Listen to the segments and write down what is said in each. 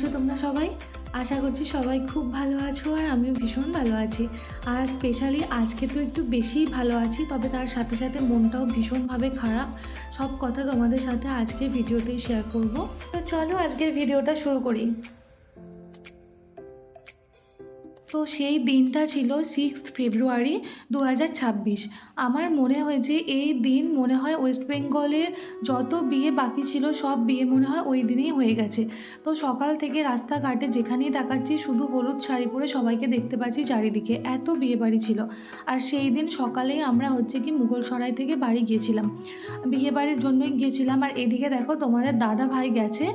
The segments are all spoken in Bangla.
আছো তোমরা সবাই? আশা করছি সবাই খুব ভালো আছো আর আমিও ভীষণ ভালো আছি। আর স্পেশালি আজকে তো একটু বেশিই ভালো আছি, তবে তার সাথে সাথে মনটাও ভীষণভাবে খারাপ। সব কথা তোমাদের সাথে আজকের ভিডিওতেই শেয়ার করব। তো চলো আজকের ভিডিওটা শুরু করি। তো সেই দিনটা ছিল সিক্সথ ফেব্রুয়ারি দু হাজার ছাব্বিশ। আমার মনে হয়েছে এই দিন মনে হয় ওয়েস্ট বেঙ্গলের যত বিয়ে বাকি ছিল, সব বিয়ে মনে হয় ওই দিনেই হয়ে গেছে। তো সকাল থেকে রাস্তাঘাটে যেখানেই তাকাচ্ছি, শুধু হলুদ শাড়ি পরে সবাইকে দেখতে পাচ্ছি চারিদিকে। এত বিয়ে বাড়ি ছিল। আর সেই দিন সকালেই আমরা হচ্ছে কি মুঘলসরাই থেকে বাড়ি গিয়েছিলাম। বিয়ে বাড়ির জন্যই গিয়েছিলাম। আর এদিকে দেখো তোমাদের দাদা ভাই গেছে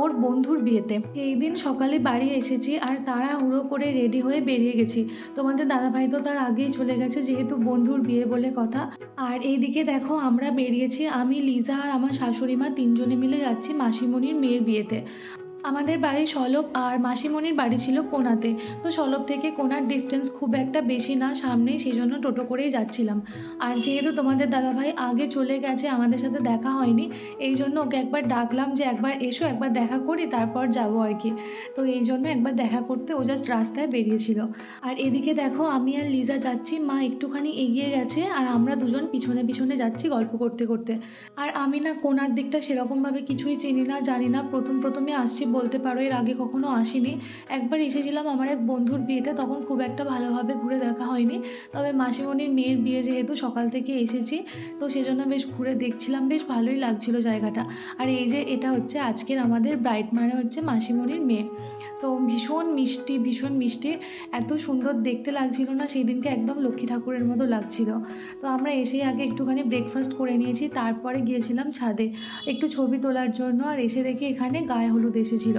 ওর বন্ধুর বিয়েতে। সেই দিন সকালে বাড়ি এসেছি। আর তাড়াহুড়ো করে রেডি হয়ে বেরিয়ে গেছি। তোমাদের দাদা ভাই তো তার আগেই চলে গেছে, যেহেতু বন্ধুর বিয়ে বলে কথা। আর এইদিকে দেখো, আমরা বেরিয়েছি, আমি, লিজা আর আমার শাশুড়ি মা তিনজনে মিলে যাচ্ছি মাসিমণির মেয়ের বিয়েতে। আমাদের বাড়ি সলব আর মাসিমণির বাড়ি ছিল কোনাতে। তো সলব থেকে কোনার ডিস্টেন্স খুব একটা বেশি না, সামনেই সেই জন্য টোটো করেই যাচ্ছিলাম। আর যেহেতু তোমাদের দাদাভাই আগে চলে গেছে, আমাদের সাথে দেখা হয়নি, এই জন্য ওকে একবার ডাকলাম যে একবার এসো, একবার দেখা করি, তারপর যাব আর কি। তো এই জন্য একবার দেখা করতে ও জাস্ট রাস্তায় বেরিয়েছিল। আর এদিকে দেখো আমি আর লিজা যাচ্ছি, মা একটুখানি এগিয়ে গেছে আর আমরা দুজন পিছনে পিছনে যাচ্ছি গল্প করতে করতে। আর আমি না কোনার দিকটা সেরকমভাবে কিছুই চিনি না, জানি না, প্রথম প্রথমে আসছি বলতে পারো, এর আগে কখনো আসিনি। একবার এসেছিলাম আমার এক বন্ধুর বিয়েতে, তখন খুব একটা ভালোভাবে ঘুরে দেখা হয়নি। তবে মাসিমণির মেয়ের বিয়ে যেহেতু সকাল থেকে এসেছি, তো সেজন্য বেশ ঘুরে দেখছিলাম, বেশ ভালোই লাগছিল জায়গাটা। আর এই যে, এটা হচ্ছে আজকের আমাদের ব্রাইট মানে হচ্ছে মাসিমণির মেয়ে। তো ভীষণ মিষ্টি ভীষণ মিষ্টি। এত সুন্দর দেখতে লাগছিল না সেই দিনকে একদম লক্ষ্মী ঠাকুরের মতো লাগছিল। তো আমরা এসেই আগে একটুখানি ব্রেকফাস্ট করে নিয়েছি, তারপরে গিয়েছিলাম ছাদে। একটু ছবি তোলার জন্য আর এসে দেখি এখানে গায়ে হলুদ এসেছিল।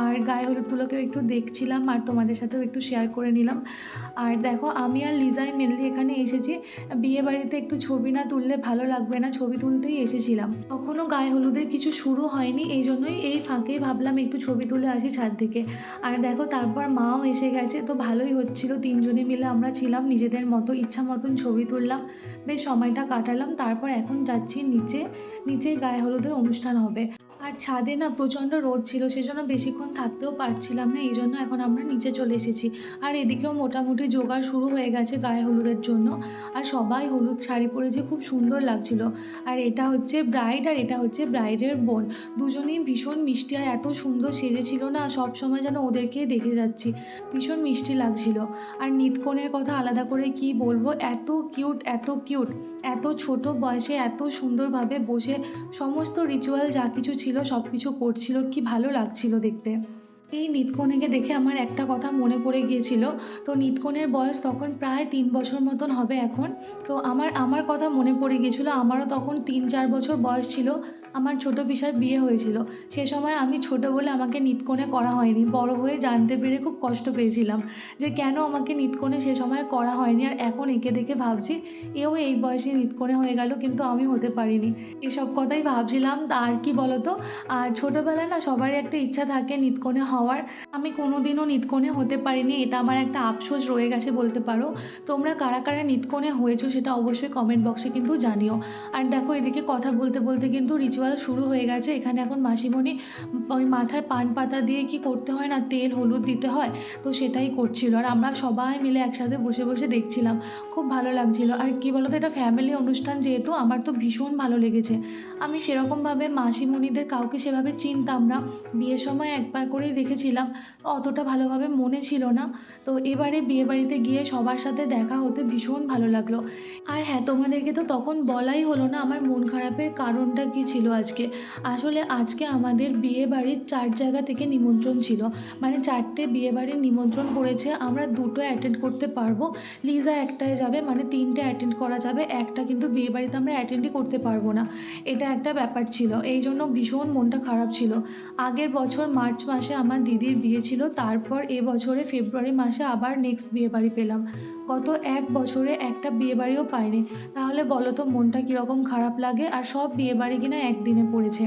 আর গায়ে হলুদগুলোকেও একটু দেখছিলাম আর তোমাদের সাথেও একটু শেয়ার করে নিলাম। আর দেখো, আমি আর লিজাই মেনলি এখানে এসেছি। বিয়ে বাড়িতে একটু ছবি না তুললে ভালো লাগবে না, ছবি তুলতেই এসেছিলাম। তখনও গায়ে হলুদের কিছু শুরু হয়নি, এই জন্যই এই ফাঁকেই ভাবলাম একটু ছবি তুলে আসি ছাদ থেকে। আর দেখো তারপর মাও এসে গেছে, তো ভালোই হচ্ছিল। তিনজনে মিলে আমরা ছিলাম, নিজেদের মতো, ইচ্ছা মতন ছবি তুললাম। বেশ সময়টা কাটালাম, তারপর এখন যাচ্ছি নিচে। নিচে গায়ে হলুদের অনুষ্ঠান হবে। ছাদে না প্রচণ্ড রোদ ছিল, সেজন্য বেশিক্ষণ থাকতেও পারছিলাম না, এই জন্য এখন আমরা নিচে চলে এসেছি। আর এদিকেও মোটামুটি জোগাড় শুরু হয়ে গেছে গায়ে হলুদের জন্য। আর সবাই হলুদ শাড়ি পরেছে খুব সুন্দর লাগছিল। আর এটা হচ্ছে ব্রাইড, আর এটা হচ্ছে ব্রাইডের বোন। দুজনেই ভীষণ মিষ্টি, আর এত সুন্দর সেজেছিল না, সব সময় যেন ওদেরকেই দেখে যাচ্ছি। ভীষণ মিষ্টি লাগছিল। আর নিতকনের কথা আলাদা করে কি বলব, এত কিউট এত কিউট। এত ছোট বয়সে এত সুন্দরভাবে বসে সমস্ত রিচুয়াল যা কিছু ছিল সব কিছু করছিল, কি ভালো লাগছিল দেখতে। এই নিতকনেকে দেখে আমার একটা কথা মনে পড়ে গিয়েছিল, তো নিতকনের বয়স তখন প্রায় তিন বছর মতন হবে এখন। তো আমার আমার কথা মনে পড়ে গিয়েছিল, আমারও তখন তিন চার বছর বয়স ছিল। আমার ছোট পিসার বিয়ে হয়েছিল। সে সময় আমি ছোট বলে আমাকে নিতকনে করা হয়নি। বড় হয়ে জানতে পেরে খুব কষ্ট পেয়েছিলাম যে কেন আমাকে নিতকনে সে সময় করা হয়নি আর এখন একে দেখে ভাবছি এও এই বয়সে নিতকনে হয়ে গেল কিন্তু আমি হতে পারিনি। এসব কথাই ভাবছিলাম আর কি বলতো? আর ছোটোবেলায় না সবারই একটা ইচ্ছা থাকে নিতকনে হওয়ার। আমি কোনোদিনও নিতকনে হতে পারিনি, এটা আমার একটা আফসোস রয়ে গেছে বলতে পারো। তোমরা কারা কারা নিতকনে হয়েছো সেটা অবশ্যই কমেন্ট বক্সে কিন্তু জানিও। আর দেখো এদিকে কথা বলতে বলতে কিন্তু রিচুয়াল শুরু হয়ে গেছে। এখানে এখন মাসিমণি, ওই মাথায় পান পাতা দিয়ে কি করতে হয় না, তেল, হলুদ দিতে হয়, তো সেটাই করছিল। আর আমরা সবাই মিলে একসাথে বসে বসে দেখছিলাম। খুব ভালো লাগছিল। আর কি বলতো, এটা ফ্যামিলি অনুষ্ঠান যেহেতু, আমার তো ভীষণ ভালো লেগেছে। আমি সেরকমভাবে মাসিমণিদের কাউকে সেভাবে চিনতাম না। বিয়ের সময় একবার করেই দেখেছিলাম অতটা ভালোভাবে মনে ছিল না। তো এবারে বিয়ে বাড়িতে গিয়ে সবার সাথে দেখা হতে ভীষণ ভালো লাগল। আর হ্যাঁ তোমাদেরকে তো তখন বলাই হলো না, আমার মন খারাপের কারণটা কি ছিল? আজকে। আসলে আজকে আমাদের বিয়ে বাড়ির চার জায়গা থেকে নিমন্ত্রণ ছিল। মানে চারটে বিয়ে বাড়ির নিমন্ত্রণ পড়েছে, আমরা দুটো অ্যাটেন্ড করতে পারব। লিজা একটায় যাবে মানে তিনটে অ্যাটেন্ড করা যাবে, একটা কিন্তু বিয়ে বাড়িতে আমরা অ্যাটেন্ডই করতে পারব না। এটা একটা ব্যাপার ছিল, এই জন্য ভীষণ মনটা খারাপ ছিল। আগের বছর মার্চ মাসে আমার দিদির বিয়ে ছিল, তারপর এ বছরে ফেব্রুয়ারি মাসে আবার নেক্সট বিয়ে বাড়ি পেলাম। গত এক বছরে একটা বিয়ে বাড়িও পাইনি। তাহলে বলো তো মনটা কীরকম খারাপ লাগে আর সব বিয়েবাড়ি কিনা একদিনে পড়েছে।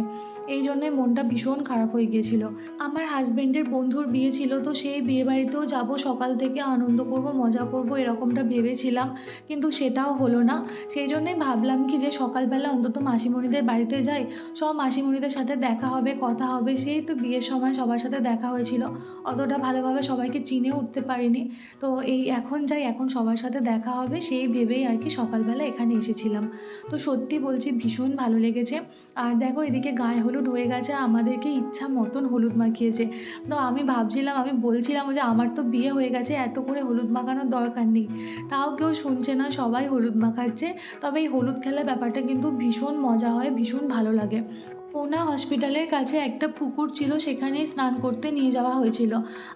এই জন্যে মনটা ভীষণ খারাপ হয়ে গিয়েছিল। আমার হাজব্যান্ডের বন্ধুর বিয়ে ছিল তো সেই বিয়ে বাড়িতেও যাব, সকাল থেকে আনন্দ করব, মজা করব, এরকমটা ভেবেছিলাম, কিন্তু সেটাও হলো না। সেই জন্যই ভাবলাম কি যে সকালবেলা অন্তত মাসিমণিদের বাড়িতে যাই, সব মাসিমণিদের সাথে দেখা হবে, কথা হবে, সেই তো বিয়ের সময় সবার সাথে দেখা হয়েছিল। অতটা ভালোভাবে সবাইকে চিনে উঠতে পারিনি। তো এই এখন যাই, এখন সবার সাথে দেখা হবে, সেই ভেবেই আর কি সকালবেলা এখানে এসেছিলাম। তো সত্যি বলছি ভীষণ ভালো লেগেছে। আর দেখো এদিকে গায়ে হলুদ হয়ে গেছে, আমাদেরকে ইচ্ছা মতন হলুদ মাখিয়েছে। তো আমি ভাবছিলাম, আমি বলছিলাম যে আমার তো বিয়ে হয়ে গেছে, এত করে হলুদ মাখানোর দরকার নেই। তাও কেউ শুনছে না, সবাই হলুদ মাখাচ্ছে। তবে এই হলুদ খেলার ব্যাপারটা কিন্তু ভীষণ মজা হয়, ভীষণ ভালো লাগে। কোনা হসপিটালের কাছে একটা পুকুর ছিল, সেখানেই স্নান করতে নিয়ে যাওয়া হয়েছিল।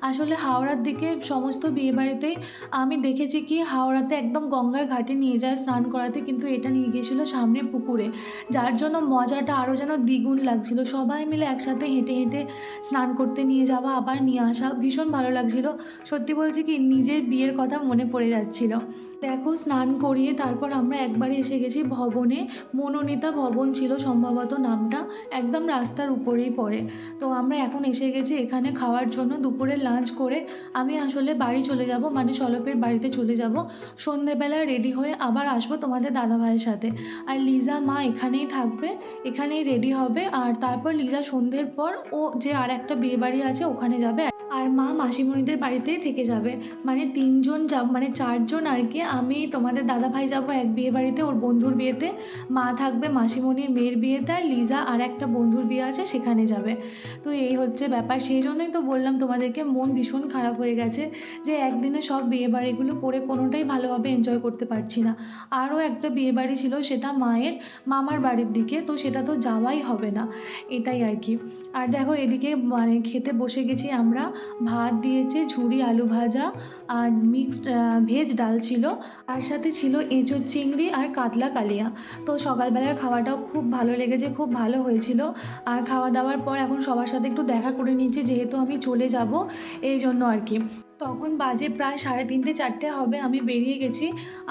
আসলে হাওড়ার দিকে সমস্ত বিয়েবাড়িতেই আমি দেখেছি কি, হাওড়াতে একদম গঙ্গার ঘাটে নিয়ে যায় স্নান করাতে, কিন্তু এটা নিয়ে গিয়েছিল সামনে পুকুরে। যার জন্য মজাটা আরও যেন দ্বিগুণ লাগছিল। সবাই মিলে একসাথে হেঁটে হেঁটে স্নান করতে নিয়ে যাওয়া, আবার নিয়ে আসা ভীষণ ভালো লাগছিল। সত্যি বলছি কি, নিজের বিয়ের কথা মনে পড়ে যাচ্ছিল। দেখো, স্নান করিয়ে তারপর আমরা একবারে এসে গেছি ভবনে। মনোনীতা ভবন ছিল সম্ভবত নামটা, একদম রাস্তার উপরেই পড়ে। তো আমরা এখন এসে গেছি এখানে খাওয়ার জন্য, দুপুরে লাঞ্চ করে আমি আসলে বাড়ি চলে যাব মানে সলপের বাড়িতে চলে যাব। সন্ধেবেলা রেডি হয়ে আবার আসব তোমাদের দাদাভাইয়ের সাথে। আর লিজা মা এখানেই থাকবে, এখানেই রেডি হবে। আর তারপর লিজা সন্ধ্যের পর ও যে আর একটা বিয়ে বাড়ি আছে ওখানে যাবে। আর মা মাসিমণিদের বাড়িতেই থেকে যাবে। মানে তিনজন যাব মানে চারজন আর কি আমি তোমাদের দাদাভাই যাব এক বিয়ে বাড়িতে, ওর বন্ধুর বিয়েতে। মা থাকবে মাসিমণির মেয়ের বিয়েতে আর লিজা আর একটা বন্ধুর বিয়ে আছে, সেখানে যাবে। তো এই হচ্ছে ব্যাপার। সেই জন্যই তো বললাম তোমাদেরকে, মন ভীষণ খারাপ হয়ে গেছে যে একদিনে সব বিয়ে বাড়িগুলো পরে কোনোটাই ভালোভাবে এনজয় করতে পারছি না। আরও একটা বিয়ে বাড়ি ছিল, সেটা মায়ের, মামার বাড়ির দিকে, তো সেটা তো যাওয়াই হবে না। এটাই আর কি। আর দেখো এদিকে মানে খেতে বসে গেছি আমরা। ভাত দিয়েছে ঝুড়ি আলু ভাজা আর মিক্সড ভেজ ডাল ছিল। তার সাথে ছিল এঁচুর চিংড়ি আর কাতলা কালিয়া। তো সকালবেলার খাওয়াটাও খুব ভালো লেগেছে, খুব ভালো হয়েছিল। আর খাওয়া দাওয়ার পর এখন সবার সাথে একটু দেখা করে নিচ্ছি, যেহেতু আমি চলে যাব, এই জন্য আর কি। তখন বাজে প্রায় সাড়ে তিনটে, চারটে হবে, আমি বেরিয়ে গেছি।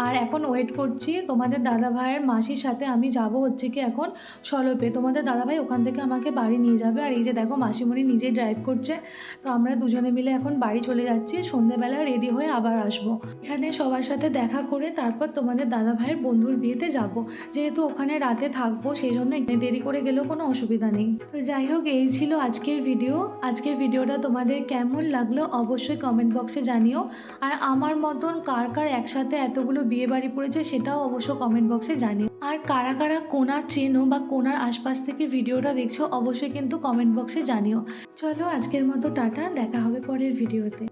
আর এখন ওয়েট করছি, তোমাদের দাদা ভাইয়ের মাসির সাথে আমি যাব হচ্ছে কি এখন সলপে। তোমাদের দাদাভাই ওখান থেকে আমাকে বাড়ি নিয়ে যাবে। আর এই যে দেখো, মাসিমণি নিজেই ড্রাইভ করছে। তো আমরা দুজনে মিলে এখন বাড়ি চলে যাচ্ছি। সন্ধেবেলা রেডি হয়ে আবার আসব। এখানে সবার সাথে দেখা করে তারপর তোমাদের দাদা ভাইয়ের বন্ধুর বিয়েতে যাব। যেহেতু ওখানে রাতে থাকব, সেই জন্য দেরি করে গেলেও কোনো অসুবিধা নেই। তো যাই হোক, এই ছিল আজকের ভিডিও আজকের ভিডিওটা তোমাদের কেমন লাগল অবশ্যই কমেন্ট বক্সে জানিও। আর আমার মতন কার কার একসাথে এতগুলো বিয়ে বাড়ি পড়েছে সেটাও অবশ্য কমেন্ট বক্সে জানিও। আর কারা কারা কোনা চেনো বা কোনার আশপাশ থেকে ভিডিওটা দেখছ, অবশ্যই কিন্তু কমেন্ট বক্সে জানিও। চলো আজকের মতো টাটা, দেখা হবে পরের ভিডিওতে